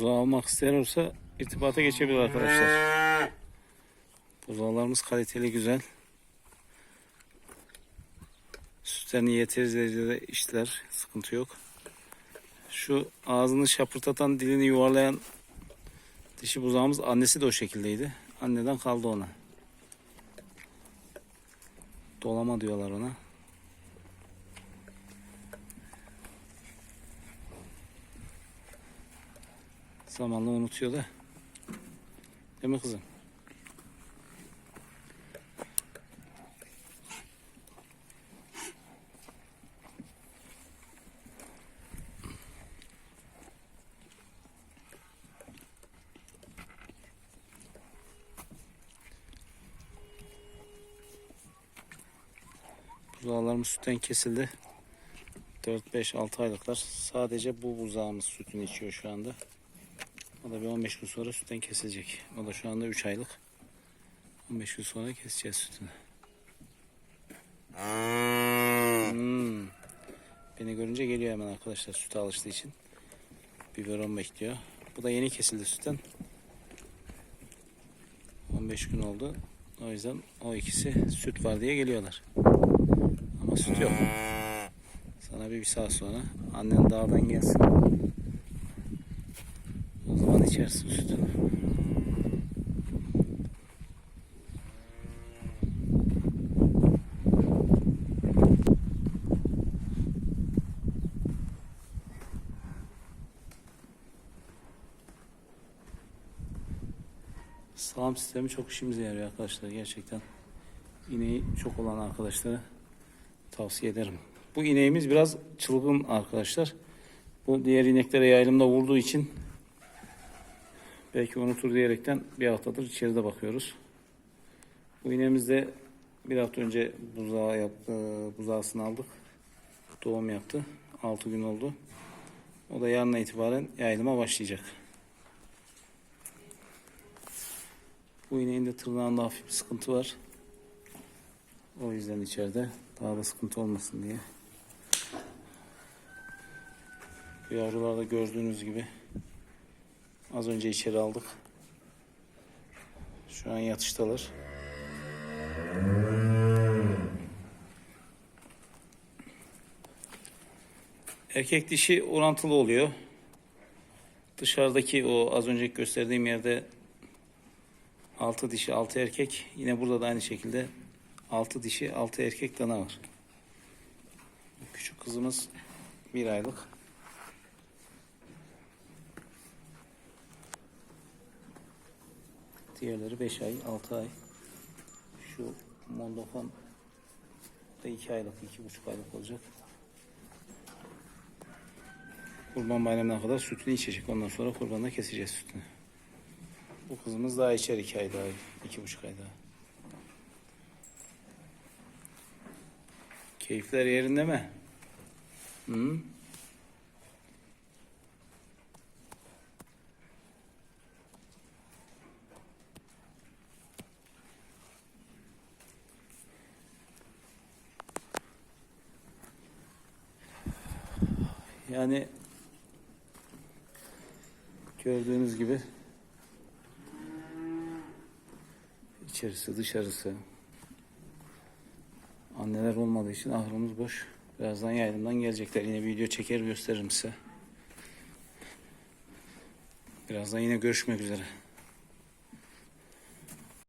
Buzağı almak isteyen olursa irtibata geçebilir arkadaşlar. Buzağlarımız kaliteli güzel. Sütlerini yeteri derecede işler. Sıkıntı yok. Şu ağzını şapırtatan dilini yuvarlayan dişi buzağımız annesi de o şekildeydi. Anneden kaldı ona. Dolama diyorlar ona. Zamanla unutuyor da. Değil mi kızım? Buzağlarımız sütten kesildi. 4-5-6 aylıklar. Sadece bu buzağımız sütünü içiyor şu anda. O da bir 15 gün sonra sütten kesilecek. O da şu anda 3 aylık. 15 gün sonra keseceğiz sütünü. Hmm. Beni görünce geliyor hemen arkadaşlar süte alıştığı için. Biberon bekliyor. Bu da yeni kesildi sütten. 15 gün oldu. O yüzden o ikisi süt var diye geliyorlar. Ama süt yok. Sana bir, bir saat sonra annen dağdan gelsin. İçersin sütünü. Sağım sistemi çok işimize yarıyor arkadaşlar gerçekten. İneği çok olan arkadaşlara tavsiye ederim. Bu ineğimiz biraz çılgın arkadaşlar. Bu diğer ineklere yaylımda vurduğu için belki unutur diyerekten bir haftadır içeride bakıyoruz. Bu ineğimiz de bir hafta önce buzağı yaptı, buzağısını aldık. Doğum yaptı. 6 gün oldu. O da yarına itibaren yayılıma başlayacak. Bu ineğin de tırnağında hafif bir sıkıntı var. O yüzden içeride daha da sıkıntı olmasın diye. Bu yavrular da gördüğünüz gibi az önce içeri aldık. Şu an yatıştalar. Erkek dişi orantılı oluyor. Dışarıdaki o az önceki gösterdiğim yerde 6 dişi 6 erkek. Yine burada da aynı şekilde 6 dişi 6 erkek dana var. Küçük kızımız bir aylık. Diğerleri 5 ay, 6 ay. Şu mondofon da 2 aylık, 2,5 aylık olacak. Kurban bayramına kadar sütünü içecek. Ondan sonra kurbanda keseceğiz sütünü. Bu kızımız daha içer 2 ay daha, 2,5 ay daha. Keyifler yerinde mi? Hı? Yani gördüğünüz gibi içerisi dışarısı anneler olmadığı için ahırımız boş. Birazdan yaylımdan gelecekler. Yine video çeker gösteririm size. Birazdan yine görüşmek üzere.